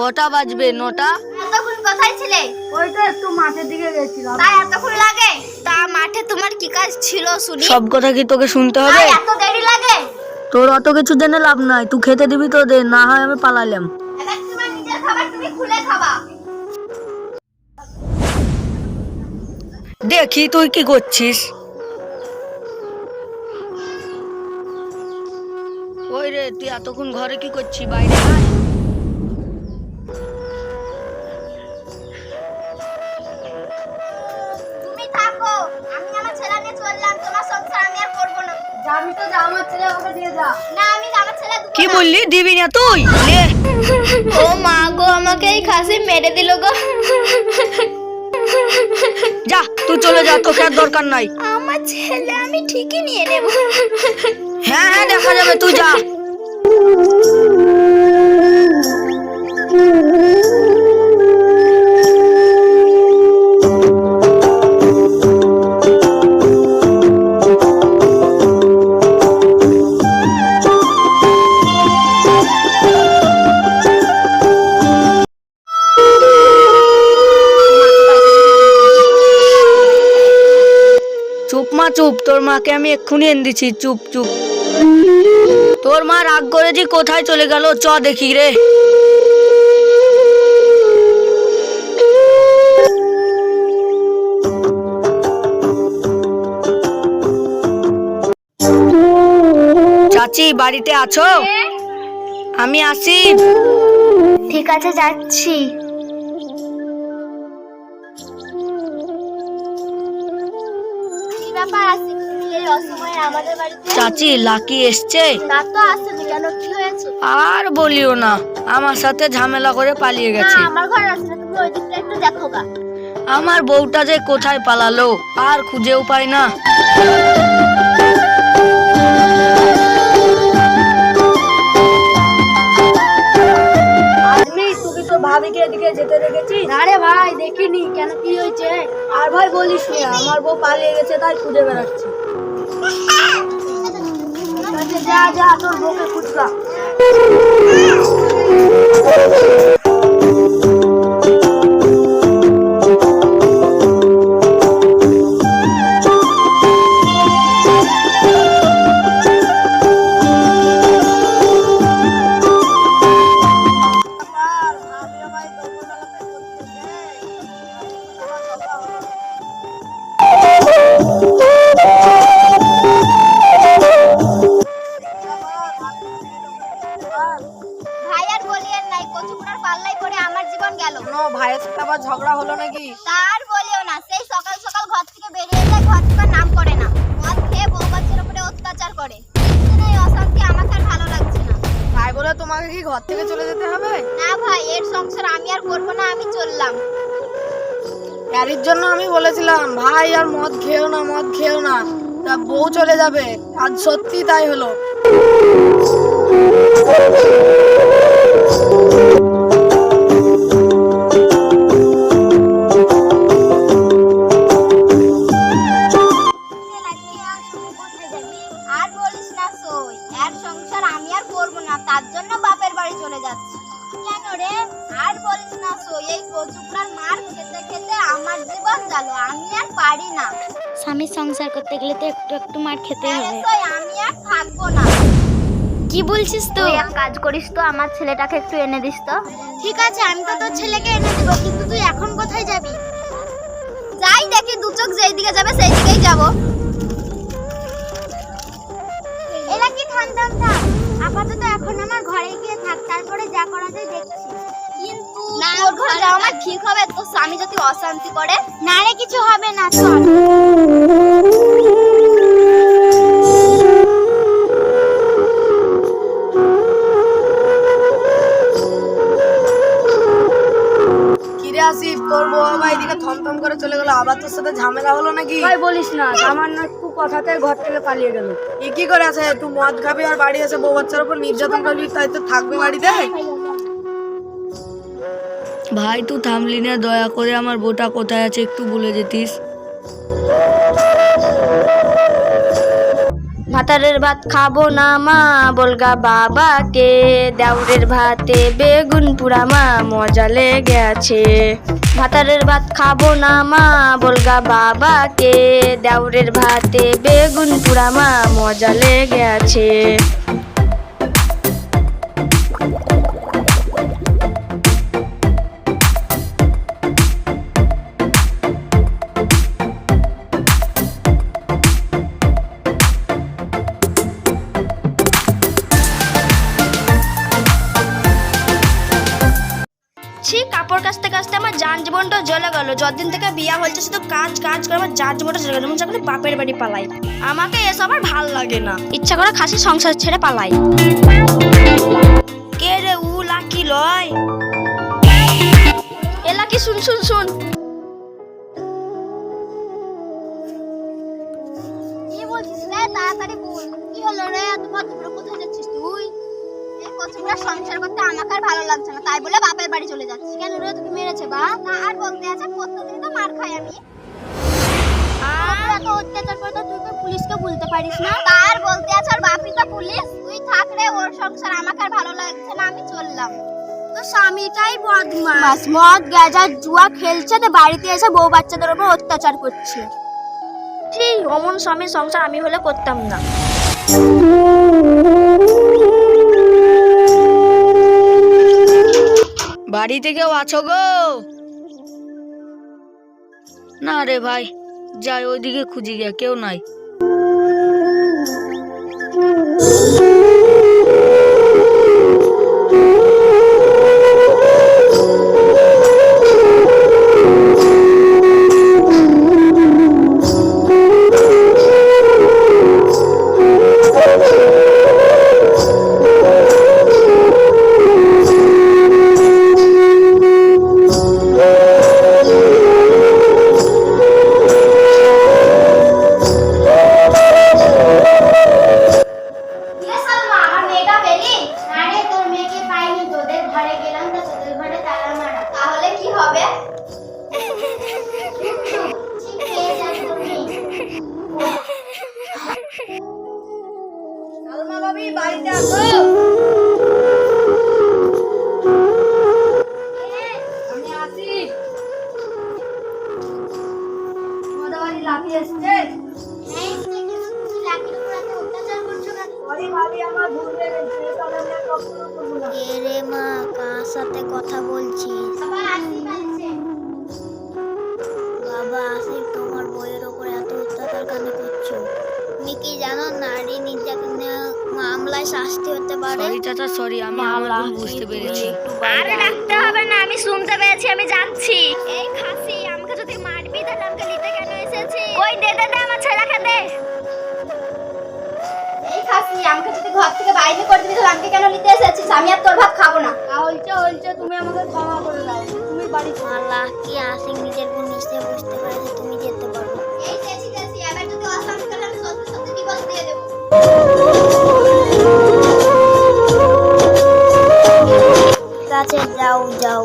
কটা বাজবে? নটা? এতক্ষণ কোথায় ছিলে? ওই তো একটু মাঠের দিকে গেছিলাম। তাই এতক্ষণ লাগে? তা মাঠে তোমার কি কাজ ছিল শুনি? সব কথা কি তোকে শুনতে হবে? এত দেরি লাগে? তোর অত কিছু জেনে লাভ নাই। তুই খেতে দিবি তো দে না হয় আমি পালালাম। এবার তুমি নিজের খাবার তুমি খুলে খাবা। দেখি তুই কি করছিস? ওই রে তুই এতক্ষণ ঘরে কি করছিস বাইরে আয়। তুমি থাকো আমি আমার ছেলে নিয়ে চললাম তোমার সংসার আমি আর করব না। যাবি তো যা আমার ছেলে ওকে দিয়ে যা। না আমি আমার ছেলে দুটো কি বললি? দিবি না তুই? ও মা গো আমাকে এই খাসি মেরে দিল গো। যা তুই চলে যা তোকে আর দরকার নাই। আমার ছেলে আমি ঠিকই নিয়ে নেব। হ্যাঁ হ্যাঁ দেখা যাবে তুই যা। মা, চুপ। তোর মাকে আমি এক্ষুনি এনে দিচ্ছি চুপ চুপ। তোর মা রাগ করে যে কোথায় চলে গেল, চ দেখি রে। চাচি, বাড়িতে আছো? আমি আসি। ঠিক আছে, যাচ্ছি। চাচি লাকি এসছে। না তো আসেনি কেন? কি হয়েছে? আর বলিও না আমার সাথে ঝামেলা করে পালিয়ে গেছে। আমার ঘর আছে তুমি ওই দিকটা একটু দেখো গা। আমার বউটা যে কোথায় পালালো আর খুঁজেও পাই না। ভাবিকে এদিকে যেতে ভাই দেখিনি কেন কি হয়েছে? আর ভাই বলিস আমার বউ পালিয়ে গেছে তাই খুঁজে বেড়াচ্ছি। ঠিক আছে, যা যা তোর বউকে হলো নাকি? তার বলিও না সেই সকাল সকাল ঘর থেকে বেরিয়ে যায় ঘর থেকে নাম করে না। মদ খেয়ে বউ বাচ্চার উপরে অত্যাচার করে। এই অশান্তি আমাকে আর ভালো লাগছে না। ভাই বলে তোমাকে কি ঘর থেকে চলে যেতে হবে? না ভাই এর সংসার আমি আর করব না আমি চললাম। গাড়ির জন্য আমি বলেছিলাম ভাই আর মদ খেও না মদ খেও না। তা বউ চলে যাবে আজ সত্যি তাই হলো। সংসার আমি আর করব না তার জন্য বাপের বাড়ি চলে যাচ্ছি। কেন রে? আর বলিস না সই এই কচুকরার মার খেতে খেতে আমার জীবন গেল আমি আর পারি না। স্বামীর সংসার করতে গেলে তো একটু একটু মার খেতে আরে হবে। সই আমি আর থাকব না। কি বলছিস তুই তুই এক কাজ করিস তো আমার ছেলেটাকে একটু এনে দিস তো। ঠিক আছে আমি তো তোর ছেলেকে এনে দেবো কিন্তু তুই এখন কোথায় যাবি? যাই দেখি দু চোখ যেই দিকে যাবে সেই দিকেই যাব। এলা কি থাম থাম থাম আপাতত এখন আমার ঘরে গিয়ে থাক তারপরে যা করা যায় দেখছি। কিন্তু তোর ঘরে যাওয়া আমার ঠিক হবে তো স্বামী যদি অশান্তি করে? না রে কিছু হবে না চল। আসিফ তোর বাবা এদিকে থমথম করে চলে গেল। আবার তোর সাথে ঝামেলা হলো নাকি? ভাই বলিস না সামান্য একটু কথাতে ঘর থেকে পালিয়ে গেল। এ কি করে আছে? মদ খাবি আর বাড়ি এসে বউ বাচ্চার উপর নির্যাতন করবি তাই তো থাকবে বাড়িতে? ভাই তুই থামলি না দয়া করে আমার বোটা কোথায় আছে একটু বলে যেতিস। ভাতারের ভাত খাব না মা। বলগা বাবাকে দেউরের ভাতে বেগুন পুরা মা, মজা লেগে আছে। ভাতারের ভাত খাব না মা, বলগা বাবাকে দেউরের ভাতে বেগুন পুরা মা, মজা লেগে কাপড় কাচতে কাচতে আমার যান জীবনটা জ্বলে গেল। যতদিন থেকে বিয়া হয়েছে শুধু কাজ কাজ করে আমার যান জীবনটা জ্বলে গেল। হচ্ছে বাপের বাড়ি পালাই, আমাকে এসব আর ভালো লাগে না। ইচ্ছা করে খাসি সংসার ছেড়ে পালাই। কে রে উ লাকি লয়? এ লাকি, শুন শুন শুন। তাড়াতাড়ি বল। কি হলো রে? কোথায় যাচ্ছিস তুই? কচুরা সংসার করতে আমাকে আর ভালো লাগছে না। তাই বলে বাপের বাড়ি চলে যাচ্ছি। কেন রে তোকে মেরেছে বা? না আর বলতে আছে প্রত্যেকদিন তো মার খাই আমি। আর এত অত্যাচার করে তো তুই তো পুলিশকে বলতে পারিস না। তার বলতে আছে আর বাপি তো পুলিশ। তুই থাক রে ওর সংসার আমাকে আর ভালো লাগছে না আমি চললাম। তো স্বামীটাই বদমাস। মদ গাঁজা জুয়া খেলছে তো বাড়িতে এসে বউ বাচ্চাদের উপর অত্যাচার করছে। ছি অমন স্বামীর সংসার আমি হলে করতাম না। বাড়িতে কেউ আছো গো? না রে ভাই যাই ওইদিকে খুঁজি গিয়া কেউ নাই। কথা বলছিস বাবা আসি আসিফ তোমার বইয়ের ওপর এত অত্যাচার কেন করছ? তুমি কি জানো নারী নির্যাতনের মামলায় শাস্তি হতে পারে? সরি চাচা সরি আমি আমার ভুল বুঝতে পেরেছি। আরে ডাকতে হবে না আমি শুনতে পেয়েছি আমি জানছি। এই ঘর থেকে বাইরে করে দিবি তাহলে আমাকে কেন নিতে এসেছিস? আমি আর তোর ভাত খাব না। হলছে হলছে তুমি আমাকে ক্ষমা করে দাও। তুমি বাড়ি চলো। আল্লাহ কি আসিফ নিজের বোন নিশ্চয় বুঝতে পেরেছে তুমি যেতে পারবে এই চেঁচি চেঁচি এবার যদি অশান্তি করে আমি সত্যি সত্যি ডিভোর্স দিয়ে দেবো? ঠিক আছে যাও যাও।